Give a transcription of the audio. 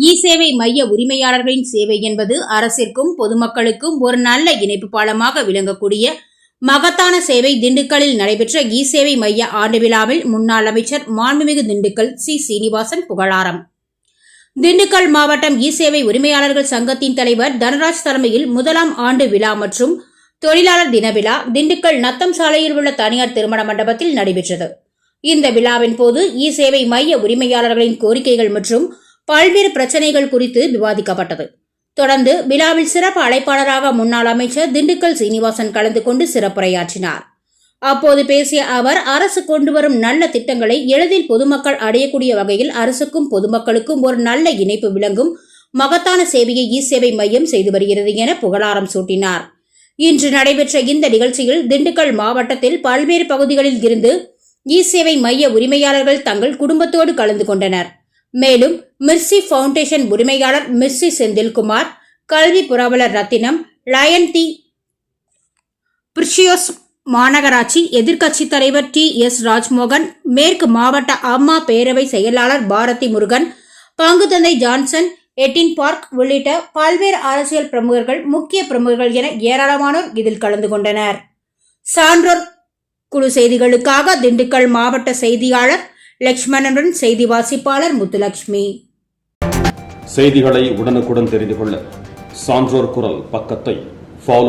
இ சேவை மைய உரிமையாளர்களின் சேவை என்பது அரசிற்கும் பொதுமக்களுக்கும் ஒரு நல்ல இணைப்பு பாலமாக விளங்கக்கூடிய மகத்தான சேவை. திண்டுக்கல்லில் நடைபெற்ற இ சேவை மைய ஆண்டு விழாவில் முன்னாள் அமைச்சர் மாண்புமிகு திண்டுக்கல் சி. சீனிவாசன் புகழாரம். திண்டுக்கல் மாவட்டம் இ சேவை உரிமையாளர்கள் சங்கத்தின் தலைவர் தனராஜ் தலைமையில் முதலாம் ஆண்டு விழா மற்றும் தொழிலாளர் தின விழா திண்டுக்கல் நத்தம் சாலையில் உள்ள தனியார் திருமண மண்டபத்தில் நடைபெற்றது. இந்த விழாவின் போது இ சேவை மைய உரிமையாளர்களின் கோரிக்கைகள் மற்றும் பல்வேறு பிரச்சனைகள் குறித்து விவாதிக்கப்பட்டது. தொடர்ந்து விழாவில் சிறப்பு அழைப்பாளராக முன்னாள் அமைச்சர் திண்டுக்கல் சீனிவாசன் கலந்து கொண்டு சிறப்புரையாற்றினார். அப்போது பேசிய அவர் அரசு கொண்டு வரும் நல்ல திட்டங்களை எளிதில் பொதுமக்கள் அடையக்கூடிய வகையில் அரசுக்கும் பொதுமக்களுக்கும் ஒரு நல்ல இணைப்பு விளங்கும் மகத்தான சேவையை இ சேவை மையம் செய்து வருகிறது என புகழாரம் சூட்டினார். இன்று நடைபெற்ற இந்த நிகழ்ச்சியில் திண்டுக்கல் மாவட்டத்தில் பல்வேறு பகுதிகளில் இருந்து இ சேவை மைய உரிமையாளர்கள் தங்கள் குடும்பத்தோடு கலந்து கொண்டனர். மேலும் மிர்சி ஃபவுண்டேஷன் உரிமையாளர் மிர்சி செந்தில்குமார் கல்வி புரவலர் ரத்தினம் லயன் டி. பிரிஷியோஸ் மாநகராட்சி எதிர்க்கட்சித் தலைவர் டி. எஸ். ராஜ்மோகன் மேற்கு மாவட்ட அம்மா பேரவை செயலாளர் பாரதி முருகன் பங்குதந்தை ஜான்சன் எட்டின் பார்க் உள்ளிட்ட பல்வேறு அரசியல் பிரமுகர்கள் முக்கிய பிரமுகர்கள் என ஏராளமானோர் இதில் கலந்து கொண்டனர். சான்றோர் குழு செய்திகளுக்காக திண்டுக்கல் மாவட்ட செய்தியாளர் லட்சுமணனுடன் செய்தி வாசிப்பாளர் முத்துலட்சுமி செய்திகளை உடனுக்குடன் தெரிந்து கொள்ள சான்றோர் குரல் பக்கத்தை